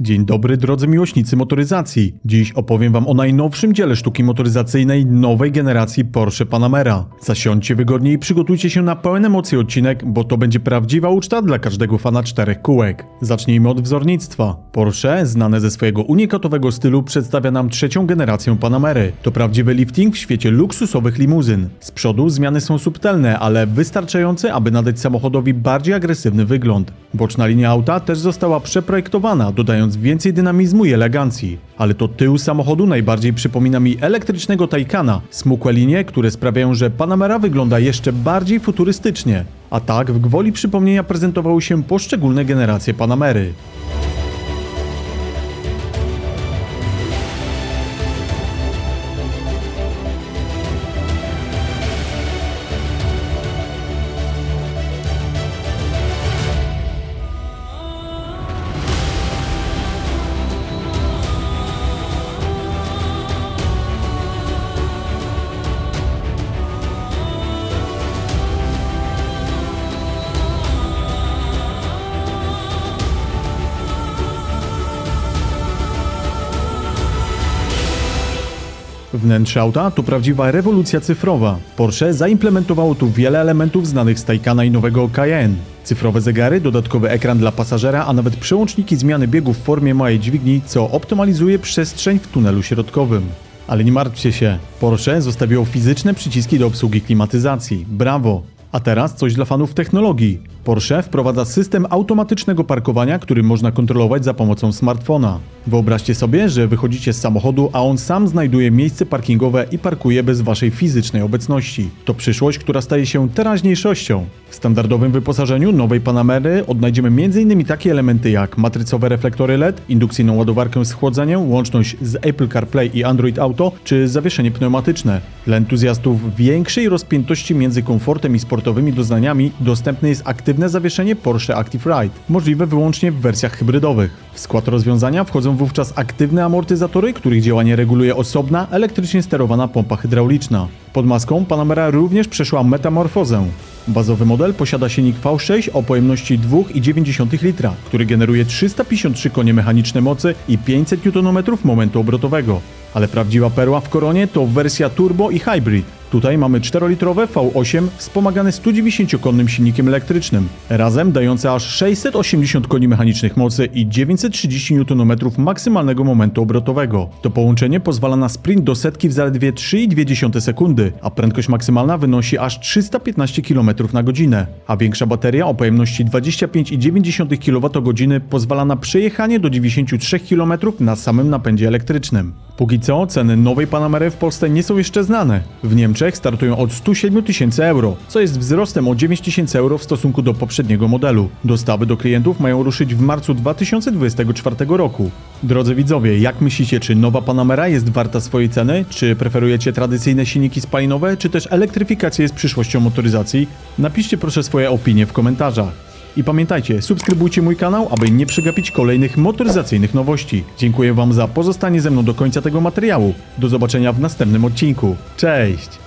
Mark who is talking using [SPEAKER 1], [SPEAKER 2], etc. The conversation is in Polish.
[SPEAKER 1] Dzień dobry drodzy miłośnicy motoryzacji. Dziś opowiem wam o najnowszym dziele sztuki motoryzacyjnej nowej generacji Porsche Panamera. Zasiądźcie wygodnie i przygotujcie się na pełen emocji odcinek, bo to będzie prawdziwa uczta dla każdego fana czterech kółek. Zacznijmy od wzornictwa. Porsche, znane ze swojego unikatowego stylu, przedstawia nam trzecią generację Panamery. To prawdziwy lifting w świecie luksusowych limuzyn. Z przodu zmiany są subtelne, ale wystarczające, aby nadać samochodowi bardziej agresywny wygląd. Boczna linia auta też została przeprojektowana, dodając więcej dynamizmu i elegancji. Ale to tył samochodu najbardziej przypomina mi elektrycznego Taycana, smukłe linie, które sprawiają, że Panamera wygląda jeszcze bardziej futurystycznie. A tak w gwoli przypomnienia prezentowały się poszczególne generacje Panamery. Wnętrze auta to prawdziwa rewolucja cyfrowa. Porsche zaimplementowało tu wiele elementów znanych z Taycana i nowego Cayenne. Cyfrowe zegary, dodatkowy ekran dla pasażera, a nawet przełączniki zmiany biegu w formie małej dźwigni, co optymalizuje przestrzeń w tunelu środkowym. Ale nie martwcie się, Porsche zostawiło fizyczne przyciski do obsługi klimatyzacji. Brawo! A teraz coś dla fanów technologii. Porsche wprowadza system automatycznego parkowania, który można kontrolować za pomocą smartfona. Wyobraźcie sobie, że wychodzicie z samochodu, a on sam znajduje miejsce parkingowe i parkuje bez waszej fizycznej obecności. To przyszłość, która staje się teraźniejszością. W standardowym wyposażeniu nowej Panamery odnajdziemy m.in. takie elementy jak matrycowe reflektory LED, indukcyjną ładowarkę z chłodzeniem, łączność z Apple CarPlay i Android Auto, czy zawieszenie pneumatyczne. Dla entuzjastów większej rozpiętości między komfortem i sportowymi doznaniami dostępne jest aktywne zawieszenie Porsche Active Ride, możliwe wyłącznie w wersjach hybrydowych. W skład rozwiązania wchodzą wówczas aktywne amortyzatory, których działanie reguluje osobna, elektrycznie sterowana pompa hydrauliczna. Pod maską Panamera również przeszła metamorfozę. Bazowy model posiada silnik V6 o pojemności 2,9 litra, który generuje 353 konie mechaniczne mocy i 500 Nm momentu obrotowego. Ale prawdziwa perła w koronie to wersja turbo i hybrid. Tutaj mamy 4-litrowe V8 wspomagane 190-konnym silnikiem elektrycznym, razem dające aż 680 koni mechanicznych mocy i 930 Nm maksymalnego momentu obrotowego. To połączenie pozwala na sprint do setki w zaledwie 3,2 sekundy, a prędkość maksymalna wynosi aż 315 km na godzinę, a większa bateria o pojemności 25,9 kWh pozwala na przejechanie do 93 km na samym napędzie elektrycznym. Póki co ceny nowej Panamery w Polsce nie są jeszcze znane. W Niemczech startują od 107 tysięcy euro, co jest wzrostem o 9 tysięcy euro w stosunku do poprzedniego modelu. Dostawy do klientów mają ruszyć w marcu 2024 roku. Drodzy widzowie, jak myślicie, czy nowa Panamera jest warta swojej ceny? Czy preferujecie tradycyjne silniki spalinowe, czy też elektryfikacja jest przyszłością motoryzacji? Napiszcie proszę swoje opinie w komentarzach. I pamiętajcie, subskrybujcie mój kanał, aby nie przegapić kolejnych motoryzacyjnych nowości. Dziękuję Wam za pozostanie ze mną do końca tego materiału. Do zobaczenia w następnym odcinku. Cześć!